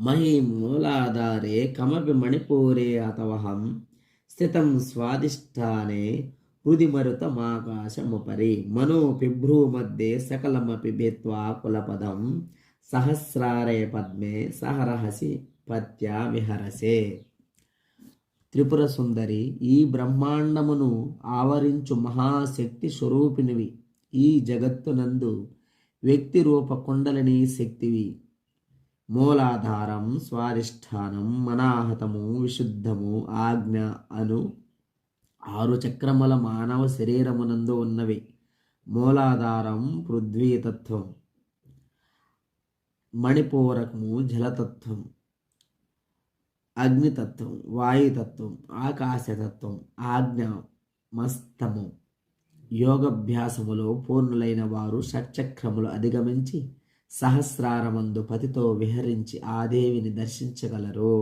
మహిమూలాధారే కమపి మణిపూరే అతవహం స్థితం స్వాదిష్టానే హృదిమరుతమాకాశముపరి మనో పిభ్రూ మధ్య సకలమపి భిత్వా కులపదం సహస్రారే పద్మే సహరహసి పత్యా విహరసే. త్రిపుర సుందరి ఈ బ్రహ్మాండమును ఆవరించు మహాశక్తి స్వరూపినివి. ఈ జగత్తునందు వ్యక్తి రూప కుండలిని శక్తివి. మూలాధారం స్వాధిష్టానం మనాహతము విశుద్ధము ఆజ్ఞ అను ఆరు చక్రముల మానవ శరీరమునందు ఉన్నవి. మూలాధారం పృథ్వీతత్వం మణిపూరకము జలతత్వం అగ్నితత్వం వాయుతత్వం ఆకాశతత్వం ఆజ్ఞ మస్తము యోగభ్యాసములో పూర్ణులైన వారు షట్చక్రములు అధిగమించి సహస్రారమందు పతితో విహరించి ఆ దేవిని దర్శించగలరు.